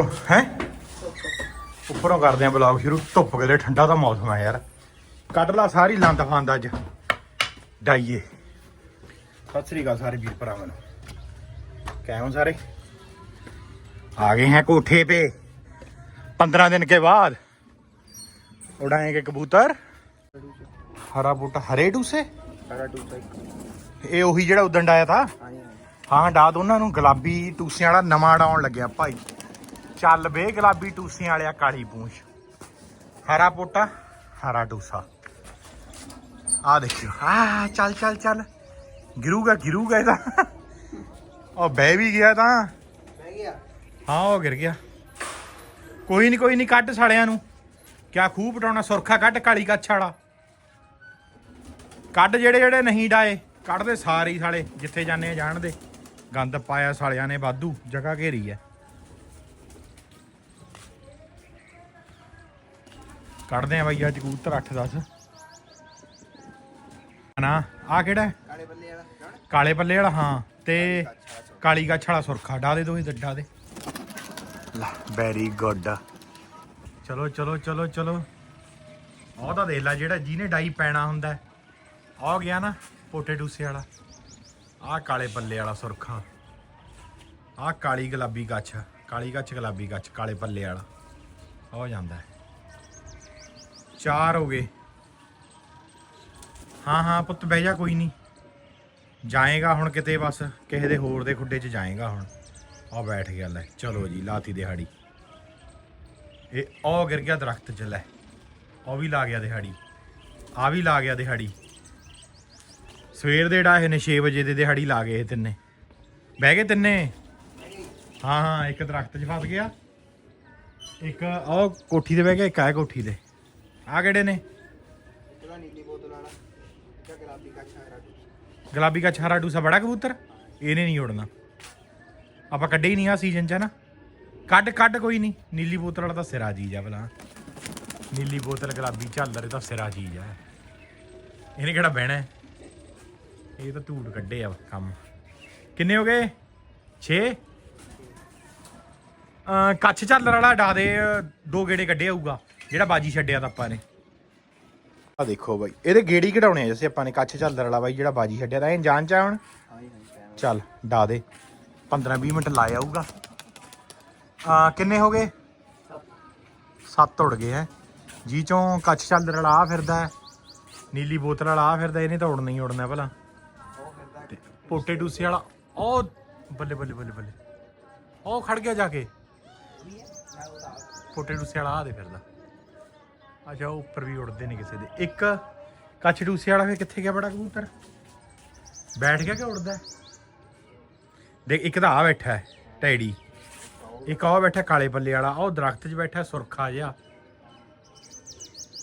ਉੱਪਰ ਹੈ? ਉੱਪਰੋਂ ਕਰਦੇ ਆ ਬਲੌਗ ਸ਼ੁਰੂ। ਧੁੱਪ ਗਲੇ ਠੰਡਾ ਦਾ ਮੌਸਮ ਆ ਯਾਰ। ਕੱਢ ਲਾ ਸਾਰੀ ਲੰਦ ਫੰਦ ਅੱਜ। ਡਾਈਏ। ਸਤਿ ਸ੍ਰੀ ਅਕਾਲ ਸਾਰੇ ਵੀਰ ਭਰਾਵਾਂ ਨੂੰ। ਕਿਵੇਂ ਸਾਰੇ? ਆ ਗਏ ਹਾਂ ਕੋਠੇ ਤੇ। 15 ਦਿਨ ਕੇ ਬਾਅਦ ਉਡਾਏਗੇ ਕਬੂਤਰ। ਹਰਾ ਬੂਟਾ ਹਰੇ ਡੂਸੇ? ਹਰਾ ਡੂਸਾ ਇਹ ਉਹੀ ਜਿਹੜਾ ਉਦਣ ਡਾਇਆ ਥਾ? ਹਾਂ ਡਾ ਦੋ ਉਹਨਾਂ ਨੂੰ। ਗੁਲਾਬੀ ਟੂਸਿਆਂ ਵਾਲਾ ਨਵਾਂ ਡਾਉਣ ਲੱਗਿਆ ਭਾਈ। ਚੱਲ ਬੇ ਗੁਲਾਬੀ ਟੂਸਿਆਂ ਵਾਲਿਆ ਕਾਲੀ ਪੂੰਛ ਹਰਾ ਪੋਟਾ ਹਰਾ ਟੂਸਾ ਆ ਦੇਖਿਓ ਆ ਚੱਲ ਚੱਲ ਚੱਲ। ਗਿਰੂਗਾ ਗਿਰੂਗਾ ਇਹਦਾ। ਉਹ ਬਹਿ ਵੀ ਗਿਆ ਤਾਂ। ਹਾਂ ਉਹ ਗਿਰ ਗਿਆ। ਕੋਈ ਨਹੀਂ ਕੋਈ ਨਹੀਂ ਕੱਢ ਸਾਲਿਆਂ ਨੂੰ। ਕਿਆ ਖੂਹ ਪਟਾਉਣਾ ਸੁਰਖਾ ਕੱਢ ਕਾਲੀ ਕੱਛ ਵਾਲਾ। ਕੱਢ ਜਿਹੜੇ ਜਿਹੜੇ ਨਹੀਂ ਡਾਏ ਕੱਢ ਦੇ ਸਾਰੇ ਹੀ ਸਾਲੇ ਜਿੱਥੇ ਜਾਂਦੇ ਆ ਜਾਣ ਦੇ। ਗੰਦ ਪਾਇਆ ਸਾਲਿਆਂ ਨੇ ਵਾਧੂ ਜਗ੍ਹਾ ਘੇਰੀ ਐ। ਕੱਢਦੇ ਆ ਬਈ ਅੱਜ ਕਬੂਤਰ 8 10 ਨਾ ਆ ਕਿਹੜਾ? ਕਾਲੇ ਬੱਲੇ ਵਾਲਾ। ਕੌਣ ਕਾਲੇ ਪੱਲੇ ਵਾਲਾ ਹਾਂ। ਤੇ ਕਾਲੀ ਗੱਛ ਵਾਲਾ ਸੁਰਖਾ। ਡਾ ਦੇ ਦੋਹੀ ਡੱਡਾ ਦੇ। ਵੈਰੀ ਗੁੱਡ ਚਲੋ ਚਲੋ ਚਲੋ ਚਲੋ। ਉਹ ਤਾਂ ਦੇਖ ਲੈ ਜਿਹੜਾ ਜਿਹਨੇ ਡਾਈ ਪੈਣਾ ਹੁੰਦਾ। ਆਹ ਗਿਆ ਨਾ ਪੋਟੇ ਡੂਸੇ ਵਾਲਾ। ਆਹ ਕਾਲੇ ਪੱਲੇ ਵਾਲਾ ਸੁਰਖਾ। ਆਹ ਕਾਲੀ ਗੁਲਾਬੀ ਗੱਛ। ਕਾਲੀ ਗੱਛ ਗੁਲਾਬੀ ਗੱਛ ਕਾਲੇ ਪੱਲੇ ਵਾਲਾ। ਹੋ ਜਾਂਦਾ ਹੈ। ਚਾਰ ਹੋ ਗਏ। ਹਾਂ ਹਾਂ ਪੁੱਤ, ਬਹਿ ਜਾ, ਕੋਈ ਨਹੀਂ ਜਾਏਗਾ ਹੁਣ ਕਿਤੇ ਬਸ, ਕਿਸੇ ਦੇ ਹੋਰ ਦੇ ਖੁੱਡੇ 'ਚ ਜਾਏਗਾ ਹੁਣ। ਆ ਬੈਠ ਗਿਆ, ਲੈ, ਚਲੋ ਜੀ, ਲਾਤੀ ਦਿਹਾੜੀ। ਇਹ ਉਹ ਗਿਰ ਗਿਆ ਦਰਖਤ 'ਚ, ਲੈ। ਉਹ ਵੀ ਲਾ ਗਿਆ ਦਿਹਾੜੀ। ਆ ਵੀ ਲਾ ਗਿਆ ਦਿਹਾੜੀ। ਸਵੇਰ ਦੇ ਡਾਹੇ ਇਹਨੇ 6 ਵਜੇ ਦੇ ਦਿਹਾੜੀ ਲਾ ਗਏ ਇਹ ਤਿੰਨੇ। ਬਹਿ ਗਏ ਤਿੰਨੇ? ਹਾਂ ਹਾਂ, ਇੱਕ ਦਰਖਤ 'ਚ ਫਸ ਗਿਆ। ਇੱਕ ਉਹ ਕੋਠੀ ਤੇ ਬਹਿ ਗਿਆ, ਇੱਕ ਆ ਕੋਠੀ ਤੇ। ਆ ਕਿਹੜੇ ਨੇ? ਉਹਦਾ ਨੀਲੀ ਬੋਤਲ ਵਾਲਾ ਇੱਕ ਗੁਲਾਬੀ ਕੱਛਾ ਗੁਲਾਬੀ ਕਾ ਛਾਰਾ ਡੂਸਾ ਬੜਾ ਕਬੂਤਰ? ਇਹਨੇ ਨਹੀਂ ਉੜਨਾ। ਆਪਾਂ ਕੱਢੇ ਹੀ ਨਹੀਂ ਆ ਸੀਜ਼ਨ ਚ ਨਾ? ਕੱਢ ਕੱਢ ਕੋਈ ਨਹੀਂ। ਨੀਲੀ ਬੋਤਲ ਵਾਲਾ ਤਾਂ ਸਿਰਾ ਚੀਜ਼ ਆ ਭਲਾ। ਨੀਲੀ ਬੋਤਲ ਗੁਲਾਬੀ ਝਾਲਰ ਇਹ ਤਾਂ ਸਿਰਾ ਚੀਜ਼ ਆ ਇਹਨੇ ਕਿਹੜਾ ਬਹਿਣਾ ਹੈ? ਇਹ ਤਾਂ ਧੂੜ ਕੱਢੇ ਆ ਕੰਮ। ਕਿੰਨੇ ਹੋ ਗਏ? 6 ਅ ਕੱਛ ਝਾਲਰ ਵਾਲਾ ਡਾ ਦੇ ਅ, ਦੋ ਗੇੜੇ ਕੱਢੇ ਆਊਗਾ ਜਿਹੜਾ ਬਾਜੀ ਛੱਡਿਆ ਤਾਂ ਆਪਾਂ ਨੇ। ਆ ਦੇਖੋ ਬਾਈ ਇਹਦੇ ਗੇੜੀ ਕਢਾਉਣੇ ਆ ਜਿਵੇਂ ਆਪਾਂ ਨੇ ਕੱਛ ਝਾਲਰ ਵਾਲਾ ਬਾਈ ਜਿਹੜਾ ਬਾਜੀ ਛੱਡਿਆ ਤਾਂ ਇਹ ਜਾਨ ਚਾ ਹੁਣ? ਚੱਲ ਡਾ ਦੇ। 15 20 ਮਿੰਟ ਲਾਇਆ ਆਊਗਾ ਆ ਕਿੰਨੇ ਹੋ ਗਏ? 7 ਉੜ ਗਏ ਹੈ। ਜੀ ਚੋਂ ਕੱਛ ਝਾਲਰ ਵਾਲਾ ਆ ਫਿਰਦਾ ਹੈ। ਨੀਲੀ ਬੋਤਲ ਵਾਲਾ ਆ ਫਿਰਦਾ ਇਹਨੇ ਤਾਂ ਉੜਨਾ ਹੀ ਉੜਨਾ ਭਲਾ। ਪੋਟੇ ਡੂਸੇ ਵਾਲਾ ਉਹ ਬੱਲੇ ਬੱਲੇ ਬੱਲੇ ਬੱਲੇ। ਉਹ ਖੜ ਗਿਆ ਜਾ ਕੇ। ਪੋਟੇ ਡੂਸੇ ਵਾਲਾ ਆ ਦੇ ਫਿਰਦਾ। ਅੱਛਾ ਉਹ ਉੱਪਰ ਵੀ ਉੜਦੇ ਨੇ ਕਿਸੇ ਦੇ। ਇੱਕ ਕੱਛ ਡੂਸੇ ਵਾਲਾ ਫੇ ਕਿੱਥੇ ਗਿਆ ਬੜਾ ਕਬੂਤਰ? ਬੈਠ ਗਿਆ ਕਿ ਉੜਦਾ ਦੇਖ ਇੱਕ ਤਾਂ ਆ ਬੈਠਾ ਹੈ ਟੈਡੀ। ਇੱਕ ਆ ਬੈਠਾ ਕਾਲੇ ਪੱਲੇ ਵਾਲਾ। ਉਹ ਦਰਖਤ 'ਚ ਬੈਠਾ ਸੁਰਖਾ ਜਿਹਾ।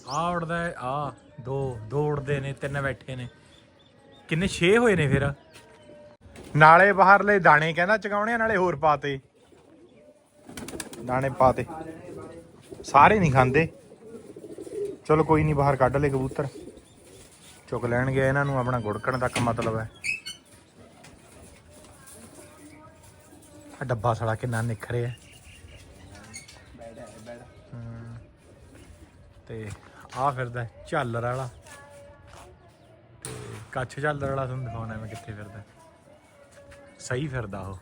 ਆ ਉੱਡਦਾ ਆ ਦੋ ਦੋ ਉੱਡਦੇ ਨੇ ਤਿੰਨ ਬੈਠੇ ਨੇ। ਕਿੰਨੇ 6 ਹੋਏ ਨੇ ਫਿਰ। ਨਾਲੇ ਬਾਹਰਲੇ ਦਾਣੇ ਕਹਿੰਦਾ ਚਗਾਉਣੇ ਆ, ਨਾਲੇ ਹੋਰ ਪਾਤੇ ਦਾਣੇ ਪਾਤੇ ਸਾਰੇ ਨਹੀਂ ਖਾਂਦੇ। ਚਲੋ ਕੋਈ ਨਹੀਂ, ਬਾਹਰ ਕੱਢ ਲੈ ਕਬੂਤਰ। ਚੁੱਕ ਲੈਣਗੇ ਇਹਨਾਂ ਨੂੰ, ਆਪਣਾ ਗੁੜਕਣ ਤੱਕ ਮਤਲਬ ਹੈ। ਆ ਡੱਬਾ ਸਾਲਾ ਕਿੰਨਾ ਨਿਖਰਿਆ। ਬੈਡ ਹੈ। ਬੈਡ ਤੇ ਆ ਫਿਰਦਾ ਝਾਲਰ ਵਾਲਾ। ਤੇ ਕੱਛ ਝਾਲਰ ਵਾਲਾ ਤੁਹਾਨੂੰ ਦਿਖਾਉਣਾ ਮੈਂ ਕਿੱਥੇ ਫਿਰਦਾ ਸਹੀ ਫਿਰਦਾ ਉਹ।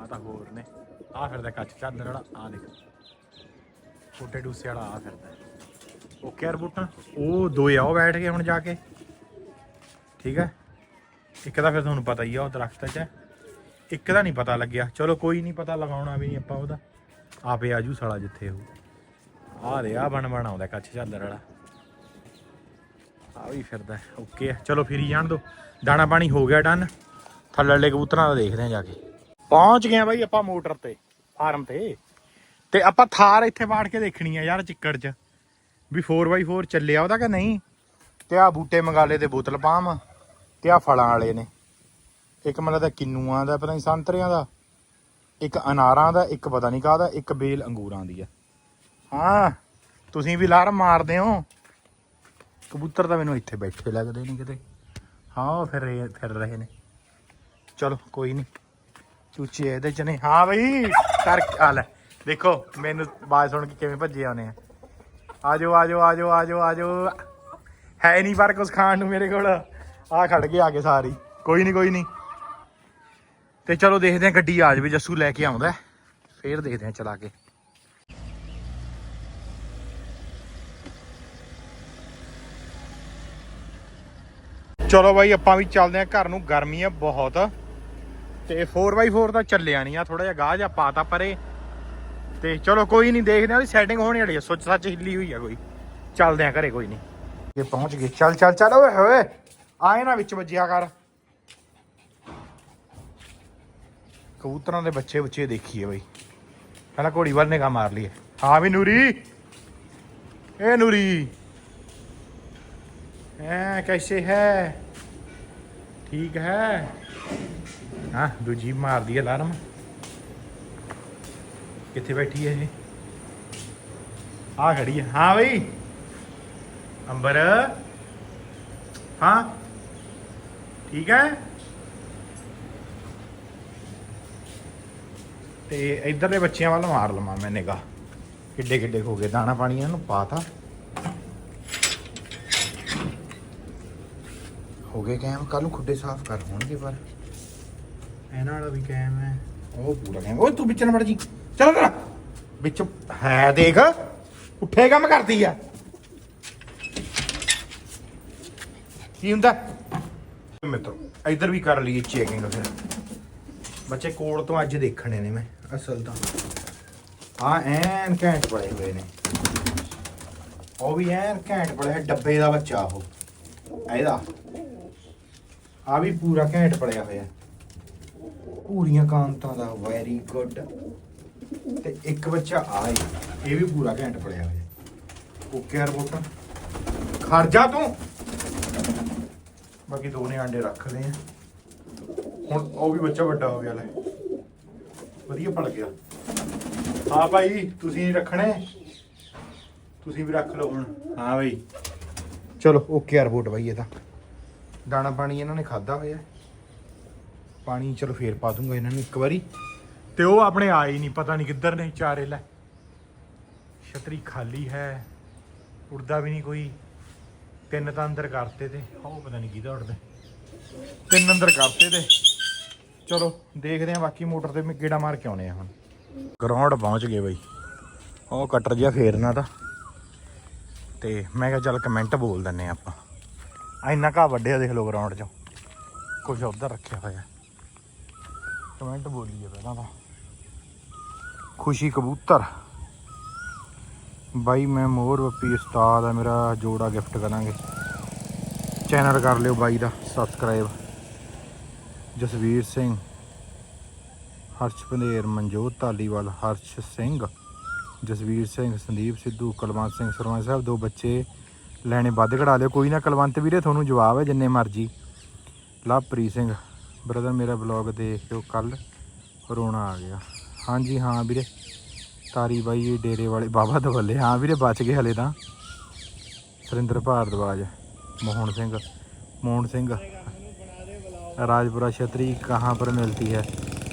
ਆ ਤਾਂ ਹੋਰ ਨੇ। ਆ ਫਿਰਦਾ ਕੱਛ ਝਾਲਰ ਵਾਲਾ ਆ ਦੇਖ। ਫੋਟੇ ਡੂਸੇ ਵਾਲਾ ਆ ਫਿਰਦਾ ਓਕੇ ਯਾਰ ਬੂਟਾ ਉਹ ਦੋਏ ਆ, ਉਹ ਬੈਠ ਗਏ ਹੁਣ ਜਾ ਕੇ। ਠੀਕ ਹੈ? ਇੱਕ ਦਾ ਫਿਰ ਤੁਹਾਨੂੰ ਪਤਾ ਹੀ ਆ, ਉਹ ਦਰਖਤ 'ਚ ਹੈ। ਇੱਕ ਦਾ ਨਹੀਂ ਪਤਾ ਲੱਗਿਆ। ਚਲੋ ਕੋਈ ਨਹੀਂ, ਪਤਾ ਲਗਾਉਣਾ ਵੀ ਨਹੀਂ ਆਪਾਂ ਉਹਦਾ। ਆਪੇ ਆਜੂ ਸਾਲਾ ਜਿੱਥੇ ਉਹ ਆ ਦੇ ਆ ਬਣ ਬਣ ਆਉਂਦਾ ਕੱਛ ਝਾਲਰ ਵਾਲਾ। ਆ ਵੀ ਫਿਰਦਾ ਓਕੇ ਆ ਚਲੋ ਫਿਰੀ ਜਾਣ ਦੋ। ਦਾਣਾ ਪਾਣੀ ਹੋ ਗਿਆ ਡਨ ਥੱਲੜੇ ਕਬੂਤਰਾਂ ਦਾ ਦੇਖਦੇ ਆ ਜਾ ਕੇ। ਪਹੁੰਚ ਗਏ ਆ ਬਾਈ ਆਪਾਂ ਮੋਟਰ ਤੇ, ਫਾਰਮ ਤੇ। ਤੇ ਆਪਾਂ ਥਾਰ ਇੱਥੇ ਵਾੜ ਕੇ ਦੇਖਣੀ ਆ ਯਾਰ ਚਿੱਕੜ 'ਚ। ਵੀ 4x4 ਚੱਲਿਆ ਉਹਦਾ ਕਿ ਨਹੀਂ? ਤੇ ਆ ਬੂਟੇ ਮੰਗਾਲੇ ਤੇ ਬੋਤਲ ਪਾਮ ਤੇ ਆ ਫਲਾਂ ਵਾਲੇ ਨੇ। ਇੱਕ ਮਤਲਬ ਦਾ ਕਿੰਨੂਆਂ ਦਾ, ਪਤਾ ਨਹੀਂ ਸੰਤਰਿਆਂ ਦਾ, ਇੱਕ ਅਨਾਰਾਂ ਦਾ, ਇੱਕ ਪਤਾ ਨਹੀਂ ਕਾਹਦਾ, ਇੱਕ ਬੇਲ ਅੰਗੂਰਾਂ ਦੀ ਆ। ਹਾਂ, ਤੁਸੀਂ ਵੀ ਲਾਰ ਮਾਰਦੇ ਹੋ। ਕਬੂਤਰ ਤਾਂ ਮੈਨੂੰ ਇੱਥੇ ਬੈਠੇ ਲੱਗਦੇ ਨੇ ਕਿਤੇ। ਹਾਂ, ਉਹ ਫਿਰ ਰਹੇ- ਫਿਰ ਰਹੇ ਨੇ। ਚਲੋ, ਕੋਈ ਨਹੀਂ ਚੂਚੇ ਇਹਦੇ ਚ ਨੇ। ਹਾਂ ਬਈ ਕਰ ਆ ਲੈ, ਦੇਖੋ, ਮੈਨੂੰ ਆਵਾਜ਼ ਸੁਣ ਕੇ ਕਿਵੇਂ ਭੱਜੇ ਆਉਨੇ ਆ। ਆਜੋ ਆਜੋ ਆਜੋ ਆਜੋ ਆਜੋ। ਹੈ ਨਹੀਂ ਪਰ ਕੁਛ ਖਾਣ ਨੂੰ ਮੇਰੇ ਕੋਲ। ਆ ਖੜ ਗਏ ਆ ਕੇ ਸਾਰੀ। ਕੋਈ ਨਹੀਂ ਕੋਈ ਨਹੀਂ। ਤੇ ਚਲੋ ਦੇਖਦੇ ਆ ਗੱਡੀ ਆ ਜਾਵੇ, ਜੱਸੂ ਲੈ ਕੇ ਆਉਂਦਾ ਹੈ। ਫੇਰ ਦੇਖਦੇ ਆ ਚਲਾ ਕੇ। ਚਲੋ ਬਾਈ, ਆਪਾਂ ਵੀ ਚੱਲਦੇ ਆ ਘਰ ਨੂੰ ਗਰਮੀ ਆ ਬਹੁਤ। ਤੇ 4x4 ਤਾਂ ਚੱਲਿਆ ਨਹੀਂ ਆ। ਥੋੜਾ ਜਿਹਾ ਗਾਹ ਜਿਹਾ ਪਾਤਾ ਪਰੇ। ਤੇ ਚਲੋ ਕੋਈ ਨਹੀਂ ਦੇਖਦੇ ਆ ਉਹਦੀ ਸੈਟਿੰਗ ਹੋਣੀ ਵਾਲੀ ਆ। ਸੁੱਚ ਸੱਚ ਹਿੱਲੀ ਹੋਈ ਆ ਕੋਈ। ਚੱਲਦੇ ਆ ਘਰੇ ਕੋਈ ਨਹੀਂ। ਇਹ ਪਹੁੰਚ ਗਏ। ਚੱਲ ਚੱਲ ਚੱਲ, ਓਏ, ਹੋਏ। ਆਏ ਨਾ ਵਿੱਚ ਵੱਜਿਆ ਕਰ। ਕਬੂਤਰਾਂ ਦੇ ਬੱਚੇ ਬੱਚੇ ਦੇਖੀਏ ਬਈ। ਪਹਿਲਾਂ ਘੋੜੀ ਵੱਲ ਨਿਗਾਹ ਮਾਰ ਲਈ ਹਾਂ ਵੀ ਨੂਰੀ। ਏ ਨੂਰੀ। ਐ ਕੈਸੇ ਹੈ? ਠੀਕ ਹੈ। ਹਾਂ, ਦੂਜੀ ਮਾਰਦੀ ਹੈ ਅਲਾਰਮ। ਕਿੱਥੇ ਬੈਠੀ ਹੈ ਇਹ? ਆ ਖੜੀ ਹੈ। ਹਾਂ ਬਈ। ਅੰਬਰ। ਹਾਂ। ਠੀਕ ਹੈ। ਤੇ ਇਧਰਲੇ ਬੱਚਿਆਂ ਵੱਲ ਮਾਰ ਲਵਾਂ ਮੈਂ ਨਿਗਾਹ। ਕਿੱਡੇ ਕਿੱਡੇ ਹੋ ਗਏ ਦਾਣਾ ਪਾਣੀ ਇਹਨਾਂ ਨੂੰ ਪਾਤਾ। ਹੋ ਗਏ ਕੈਮ ਕੱਲ ਨੂੰ ਖੁੱਡੇ ਸਾਫ਼ ਕਰ ਹੋਣਗੇ ਪਰ। ਇਹਨਾਂ ਵਾਲਾ ਵੀ ਕੈਮ ਹੈ। ਉਹ ਪੂਰਾ ਕੈਮ ਓਏ ਤੂੰ ਵਿੱਚ ਨਾ ਵੜ ਜੀ। ਚਲ ਤੇਰਾ ਵਿੱਚ ਹੈ ਦੇਖ ਉੱਠੇ ਕੰਮ ਕਰਦੀ ਆ। ਕੀ ਹੁੰਦਾ? ਮਿੱਤਰੋ ਇੱਧਰ ਵੀ ਕਰ ਲਈਏ ਚੈਕਿੰਗ ਫਿਰ। ਬੱਚੇ ਕੋਲ ਤੋਂ ਅੱਜ ਦੇਖਣੇ ਨੇ ਮੈਂ। ਅਸਲ ਤਾਂ। ਆ ਐਨ ਘੈਂਟ ਪੜੇ ਹੋਏ ਨੇ। ਉਹ ਵੀ ਐਨ ਘੈਂਟ ਪੜਿਆ ਡੱਬੇ ਦਾ ਬੱਚਾ ਉਹ। ਇਹਦਾ। ਆ ਵੀ ਪੂਰਾ ਘੈਂਟ ਪੜਿਆ ਹੋਇਆ। ਪੂਰੀਆਂ ਕਾਂਤਾਂ ਦਾ ਵੈਰੀ ਗੁੱਡ ਤੇ ਇੱਕ ਬੱਚਾ ਆ ਏ ਇਹ ਵੀ ਪੂਰਾ ਘੈਂਟ ਪੜਿਆ ਹੋਇਆ। ਓਕੇ ਯਾਰ ਬੋਟਾ ਖੜ ਜਾ ਤੂੰ। ਬਾਕੀ ਦੋ ਨੇ ਆਂਡੇ ਰੱਖ ਲਏ ਆ। ਹੁਣ ਉਹ ਵੀ ਬੱਚਾ ਵੱਡਾ ਹੋ ਗਿਆ ਲੈ। ਵਧੀਆ ਪੜ ਗਿਆ। ਹਾਂ ਭਾਈ ਤੁਸੀਂ ਰੱਖਣੇ? ਤੁਸੀਂ ਵੀ ਰੱਖ ਲਓ ਹੁਣ। ਹਾਂ ਭਾਈ ਚਲੋ ਓਕੇ ਯਾਰ ਬੋਟ ਭਾਈ ਇਹ ਤਾਂ। ਦਾਣਾ ਪਾਣੀ ਇਹਨਾਂ ਨੇ ਖਾਦਾ ਹੋਇਆ। ਪਾਣੀ ਚਲੋ ਫੇਰ ਪਾ ਦੂੰਗਾ ਇਹਨਾਂ ਨੂੰ ਇੱਕ ਵਾਰੀ। ਤੇ ਉਹ ਆਪਣੇ ਆਏ ਹੀ ਨਹੀਂ, ਪਤਾ ਨਹੀਂ ਕਿੱਧਰ ਨੇ ਚਾਰੇ ਲੈ। ਛਤਰੀ ਖਾਲੀ ਹੈ ਉੜਦਾ ਵੀ ਨਹੀਂ ਕੋਈ। ਤਿੰਨ ਤਾਂ ਅੰਦਰ ਕਰਤੇ ਤੇ, ਉਹ ਪਤਾ ਨਹੀਂ ਕਿਹਦਾ ਉੜਦਾ ਤਿੰਨ ਅੰਦਰ ਕਰਤੇ ਤੇ। ਚਲੋ, ਦੇਖਦੇ ਆ ਬਾਕੀ ਮੋਟਰ ਤੇ ਮੈਂ ਗੇੜਾ ਮਾਰ ਕੇ ਆਉਣੇ ਆ ਹੁਣ। ਗਰਾਊਂਡ ਪਹੁੰਚ ਗਏ ਬਈ। ਉਹ ਕਟਰ ਜਿਹਾ ਫੇਰਨਾ ਤਾਂ। ਤੇ ਮੈਂ ਕਿਹਾ ਚੱਲ ਕਮੈਂਟ ਬੋਲ ਦਿੰਨੇ ਆ ਆਪਾਂ। ਆ ਇੰਨਾ ਘਾਹ ਵੱਡਿਆ ਦੇਖ ਲਓ ਗਰਾਊਂਡ 'ਚ। ਕੁਝ ਉਧਰ ਰੱਖਿਆ ਹੋਇਆ। ਕਮੈਂਟ ਬੋਲੀਏ ਪਹਿਲਾਂ ਤਾਂ। ਖੁਸ਼ੀ ਕਬੂਤਰ। ਬਾਈ, ਮੈਂ ਮੋਰ ਬੱਪੀ ਉਸਤਾਦ ਆ, ਮੇਰਾ ਜੋੜਾ ਗਿਫਟ ਕਰਾਂਗੇ। ਚੈਨਲ ਕਰ ਲਿਓ ਬਾਈ ਦਾ ਸਬਸਕ੍ਰਾਈਬ ਜਸਵੀਰ ਸਿੰਘ, ਹਰਸ਼ ਪੰਦੇਰ ਮਨਜੋਤ ਧਾਲੀਵਾਲ, ਹਰਸ਼ ਸਿੰਘ, ਜਸਵੀਰ ਸਿੰਘ, ਸੰਦੀਪ ਸਿੱਧੂ, ਕੁਲਵੰਤ ਸਿੰਘ ਸਰਪੰਚ ਸਾਹਿਬ, ਦੋ ਬੱਚੇ ਲੈਣੇ ਵੱਧ ਕਢਾ ਲਿਓ। ਕੋਈ ਨਾ ਕੁਲਵੰਤ ਵੀਰੇ, ਤੁਹਾਨੂੰ ਜਵਾਬ ਹੈ ਜਿੰਨੇ ਮਰਜ਼ੀ। ਲਵਪ੍ਰੀਤ ਸਿੰਘ ਬ੍ਰਦਰ ਮੇਰਾ ਬਲੌਗ ਦੇਖਿਓ ਕੱਲ ਰੋਣਾ ਆ ਗਿਆ। ਹਾਂਜੀ ਹਾਂ ਵੀਰੇ। ਤਾਰੀ ਬਾਈ ਡੇਰੇ ਵਾਲੇ ਬਾਬਾ ਦਵੱਲੇ। ਹਾਂ ਵੀਰੇ ਬਚ ਗਏ ਹਲੇ ਤਾਂ। ਸੁਰਿੰਦਰ ਭਾਰਦਵਾਜ ਮੋਹਨ ਸਿੰਘ। ਮੋਹਨ ਸਿੰਘ। ਰਾਜਪੁਰਾ ਛਤਰੀ ਕਹਾਂ ਪਰ ਮਿਲਤੀ ਹੈ।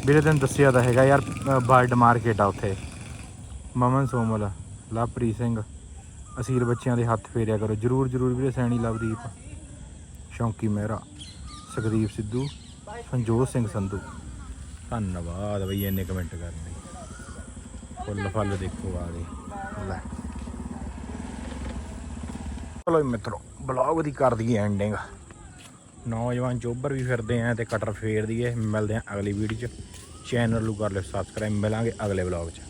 ਵੀਰੇ ਤੈਨੂੰ ਦੱਸਿਆ ਤਾਂ ਹੈਗਾ ਯਾਰ ਅ, ਬਰਡ ਮਾਰਕੀਟ ਆ ਉੱਥੇ। ਮਮਨ ਸੋਮਲ ਲਵਪ੍ਰੀਤ ਸਿੰਘ। ਅਸੀਲ ਬੱਚਿਆਂ ਦੇ ਹੱਥ ਫੇਰਿਆ ਕਰੋ। ਜਰੂਰ ਜਰੂਰ ਵੀਰੇ ਸੈਣੀ ਲਵਦੀਪ ਸ਼ੌਂਕੀ ਮਹਿਰਾ ਸੁਖਦੀਪ ਸਿੱਧੂ ਸੰਜੋਤ ਸਿੰਘ ਸੰਧੂ। ਧੰਨਵਾਦ ਬਈ ਇੰਨੇ ਕਮੈਂਟ ਕਰਨ ਲਈ। ਫੁੱਲ ਫਲ ਦੇਖੋ ਆ ਗਏ। ਲੈ। ਚਲੋ ਜੀ ਮਿੱਤਰੋ ਬਲੌਗ ਦੀ ਕਰ ਦਈਏ ਐਂਡਿੰਗ ਨੌਜਵਾਨ ਚੋਬਰ ਵੀ ਫਿਰਦੇ ਆ ਤੇ ਕਟਰ ਫੇਰ ਦਈਏ। ਮਿਲਦੇ ਆ ਅਗਲੀ ਵੀਡੀਓ ਚ। ਚੈਨਲ ਨੂੰ ਕਰ ਲਿਓ ਸਬਸਕ੍ਰਾਈਬ ਮਿਲਾਂਗੇ ਅਗਲੇ ਬਲੌਗ ਚ।